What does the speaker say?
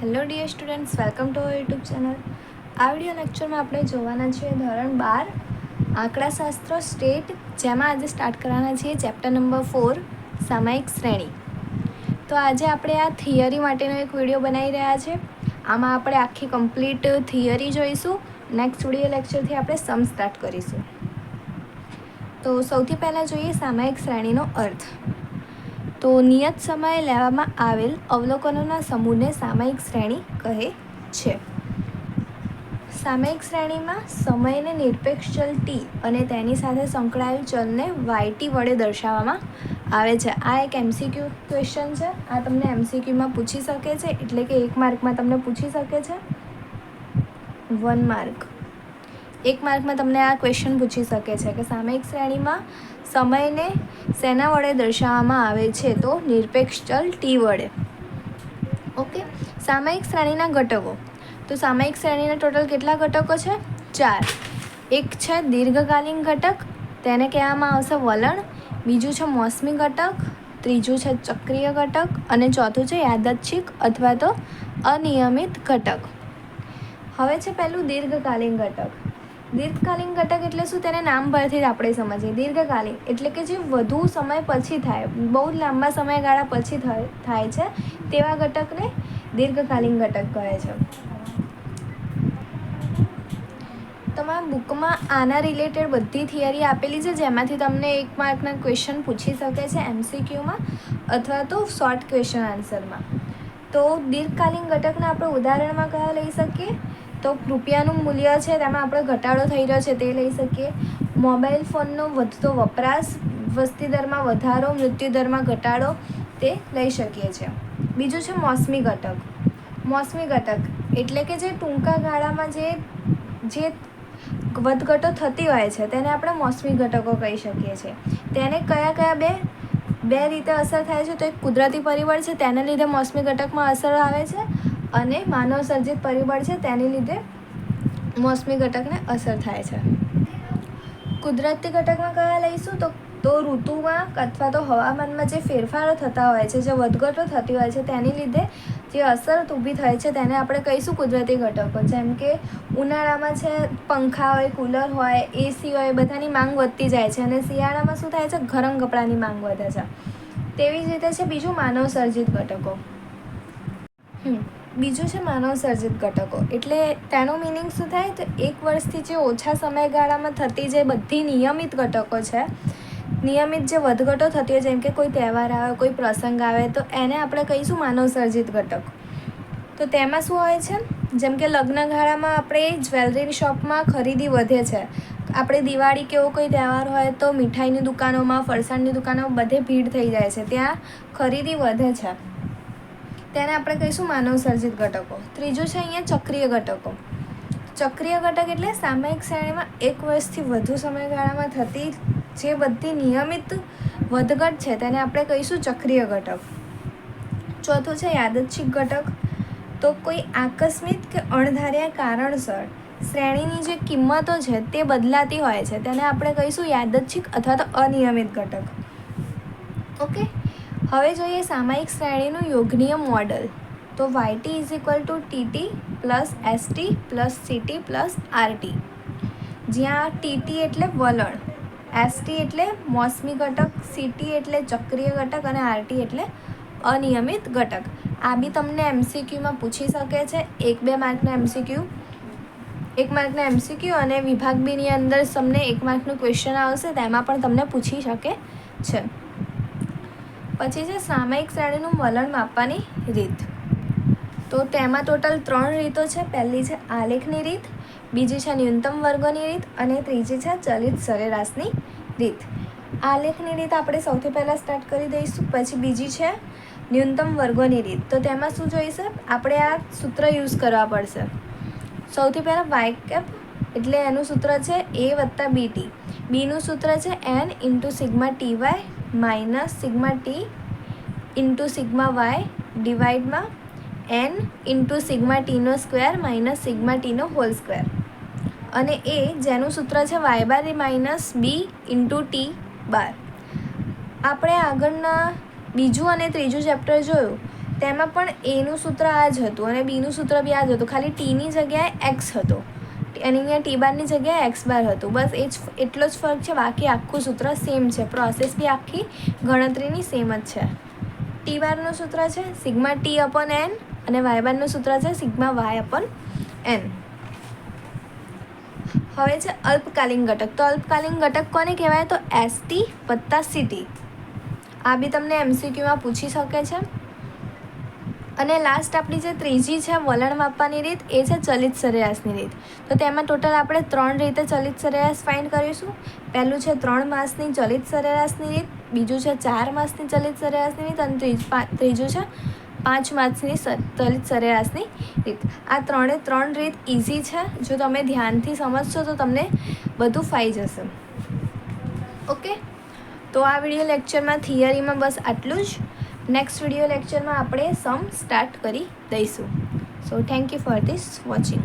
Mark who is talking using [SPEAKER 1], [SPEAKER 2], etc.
[SPEAKER 1] Hello dear students welcome to our YouTube channel આ video લેક્ચરમાં આપણે જોવાના છીએ ધોરણ બાર, આંકડાશાસ્ત્ર સ્ટેટ જેમાં આજે સ્ટાર્ટ કરવાના છીએ ચેપ્ટર નંબર ફોર સામાયિક શ્રેણી. તો આજે આપણે આ થિયરી માટેનો એક વીડિયો બનાવી રહ્યા છે. આમાં આપણે આખી કમ્પ્લીટ થિયરી જોઈશું. નેક્સ્ટ વીડિયો લેક્ચરથી આપણે સમ સ્ટાર્ટ કરીશું. તો સૌથી પહેલાં જોઈએ સામાયિક શ્રેણીનો અર્થ. તો નિયત સમયે લેવામાં આવેલ અવલોકનોના સમૂહને સામયિક શ્રેણી કહે છે. સામયિક શ્રેણીમાં સમયને નિરપેક્ષ ચલ ટી અને તેની સાથે સંકળાયેલ ચલને વાયટી વડે દર્શાવવામાં આવે છે. આ એક એમસીક્યુ ક્વેશ્ચન છે. આ તમને એમસીક્યુમાં પૂછી શકે છે. એટલે કે એક માર્કમાં તમને પૂછી શકે છે. વન માર્ક એક માર્કમાં તમને આ ક્વેશ્ચન પૂછી શકે છે કે સામયિક શ્રેણીમાં સમયને શેના વડે દર્શાવવામાં આવે છે તો નિરપેક્ષ ચલ ટી વડે. ઓકે સામયિક શ્રેણીના ઘટકો. તો સામયિક શ્રેણીના ટોટલ કેટલા ઘટકો છે? ચાર. એક છે દીર્ઘકાલીન ઘટક, તેને કહેવામાં આવશે વલણ. બીજું છે મોસમી ઘટક, ત્રીજું છે ચક્રીય ઘટક અને ચોથું છે યાદચ્છિક અથવા તો અનિયમિત ઘટક. હવે છે પહેલું દીર્ઘકાલીન ઘટક. દીર્ઘકાલીન ઘટક એટલે શું? તેને નામ પરથી જ આપણે સમજીએ. દીર્ઘકાલીન એટલે કે જે વધુ સમય પછી થાય, બહુ જ લાંબા સમયગાળા પછી થાય છે, તેવા ઘટકને દીર્ઘકાલીન ઘટક કહે છે. તમારા બુકમાં આના રિલેટેડ બધી થિયરી આપેલી છે, જેમાંથી તમને એક માર્કના ક્વેશ્ચન પૂછી શકે છે એમસીક્યુમાં, અથવા તો શોર્ટ ક્વેશ્ચન આન્સરમાં. તો દીર્ઘકાલીન ઘટકના આપણે ઉદાહરણમાં કયા લઈ શકીએ? તો રૂપિયાનું મૂલ્ય છે, તેમાં આપણે ઘટાડો થઈ રહ્યો છે, તે લઈ શકીએ. મોબાઈલ ફોનનો વધતો વપરાશ, વસ્તી દરમાં વધારો, મૃત્યુ દરમાં ઘટાડો, તે લઈ શકીએ છીએ. બીજું છે મોસમી ઘટક. મોસમી ઘટક એટલે કે જે ટૂંકા ગાળામાં જે જે વધઘટો થતી હોય છે, તેને આપણે મોસમી ઘટકો કહી શકીએ છીએ. તેને કયા કયા બે બે રીતે અસર થાય છે, તો એક કુદરતી પરિબળ છે, તેને લીધે મોસમી ઘટકમાં અસર આવે છે. અને માનવ સર્જિત પરિબળ છે તેની લીધે મોસમી ઘટકને અસર થાય છે. કુદરતી ઘટકમાં કયા લઈશું? તો તો ઋતુમાં અથવા તો હવામાનમાં જે ફેરફારો થતા હોય છે, જે વધઘટો થતી હોય છે, તેની લીધે જે અસર ઊભી થાય છે, તેને આપણે કહીશું કુદરતી ઘટકો. જેમ કે ઉનાળામાં છે, પંખા હોય, કુલર હોય એસી હોય, બધાની માંગ વધતી જાય છે અને શિયાળામાં શું થાય છે? ગરમ કપડાની માંગ વધે છે. તેવી જ રીતે છે બીજું માનવ સર્જિત ઘટકો. હમ. બીજું છે માનવ સર્જિત ઘટકો. એટલે તેનો મિનિંગ શું થાય? તો એક વર્ષથી જે ઓછા સમયગાળામાં થતી જે બધી નિયમિત ઘટકો છે, નિયમિત જે વધઘટો થતી હોય, જેમ કે કોઈ તહેવાર આવે, કોઈ પ્રસંગ આવે, તો એને આપણે કહીશું માનવ સર્જિત ઘટક. તો તેમાં શું હોય છે? જેમ કે લગ્નગાળામાં આપણે જ્વેલરી શોપમાં ખરીદી વધે છે. આપણે દિવાળી કે એવો કોઈ તહેવાર હોય, તો મીઠાઈની દુકાનોમાં, ફરસાણની દુકાનો બધે ભીડ થઈ જાય છે. ત્યાં ખરીદી વધે છે. તેને આપણે કહીશું માનવ સર્જિત ઘટકો. ત્રીજું છે અહીંયા ચક્રીય ઘટકો. ચક્રીય ઘટક એટલે સામયિક શ્રેણીમાં એક વર્ષથી વધુ સમયગાળામાં થતી જે બધી નિયમિત વધઘટ છે તેને આપણે કહીશું ચક્રીય ઘટક. ચોથું છે યાદચ્છિક ઘટક. તો કોઈ આકસ્મિક કે અણધાર્યા કારણસર શ્રેણીની જે કિંમતો છે તે બદલાતી હોય છે તેને આપણે કહીશું યાદચ્છિક અથવા તો અનિયમિત ઘટક. ઓકે? હવે જોઈએ સામાયિક શ્રેણીનું યોગનીય મોડલ. તો YT is equal to TT plus ST plus CT plus RT જ્યાં ટીટી એટલે વલણ એસટી એટલે મોસમી ઘટક સીટી એટલે ચક્રીય ઘટક અને આરટી એટલે અનિયમિત ઘટક. આ બી તમને એમસીક્યુમાં પૂછી શકે છે. એક, બે માર્કના એમસીક્યુ એક માર્કના એમસીક્યુ અને વિભાગ બીની અંદર તમને એક માર્કનું ક્વેશ્ચન આવશે, તેમાં પણ તમને પૂછી શકે છે. પછી છે સામયિક શ્રેણીનું વલણ માપવાની રીત. તો તેમાં ટોટલ ત્રણ રીતો છે. પહેલી છે આલેખની રીત, બીજી છે ન્યૂનતમ વર્ગોની રીત અને ત્રીજી છે ચલિત સરેરાશની રીત. આલેખની રીત આપણે સૌથી પહેલાં સ્ટાર્ટ કરી દઈશું, પછી બીજી છે ન્યૂનતમ વર્ગોની રીત. તો તેમાં શું જોઈશે આપણે આ સૂત્ર યુઝ કરવા પડશે. સૌથી પહેલાં વાય કેપ એટલે એનું સૂત્ર છે એ વત્તા બીટી બીનું સૂત્ર છે N into sigma T Y minus sigma T into sigma Y ડિવાઈડમાં N into sigma ટીનો સ્ક્વેર માઇનસ સિગ્મા ટીનો હોલ સ્ક્વેર અને એ જેનું સૂત્ર છે Y bar minus B into T bar આપણે આગળના બીજું અને ત્રીજું ચેપ્ટર જોયું, તેમાં પણ એનું સૂત્ર આ જ હતું અને બીનું સૂત્ર બી આ જ હતું. ખાલી ટીની જગ્યાએ એક્સ હતો. અને અહીંયા ટી બારની જગ્યાએ એક્સ બાર હતું. બસ એ જ એટલો જ ફરક છે. બાકી આખું સૂત્ર સેમ છે. પ્રોસેસ બી આખી ગણતરીની સેમ જ છે. ટી બારનું સૂત્ર છે સિગ્મા ટી અપન એન અને વાય બારનું સૂત્ર છે સિગ્મા વાય અપન એન હવે છે અલ્પકાલીન ઘટક. તો અલ્પકાલીન ઘટક કોને કહેવાય? તો એસટી વત્તા સીટી આ બી તમને એમસીક્યુમાં પૂછી શકે છે. અને લાસ્ટ આપણી જે ત્રીજી છે, વલણ માપવાની રીત, એ છે ચલિત સરેરાશની રીત. તો તેમાં ટોટલ આપણે ત્રણ રીતે ચલિત સરેરાશ ફાઇન્ડ કરીશું. પહેલું છે ત્રણ માસની ચલિત સરેરાશની રીત, બીજું છે ચાર માસની ચલિત સરેરાશની રીત, અને ત્રીજું છે પાંચ માસની ચલિત સરેરાશની રીત. આ ત્રણે ત્રણ રીત ઇઝી છે. જો તમે ધ્યાનથી સમજશો, તો તમને બધું ફાઈ જશે. ઓકે તો આ વીડિયો લેક્ચરમાં થિયરીમાં બસ આટલું જ. નેક્સ્ટ વીડિયો લેક્ચરમાં આપણે સમ સ્ટાર્ટ કરી દઈશું. So thank you for this watching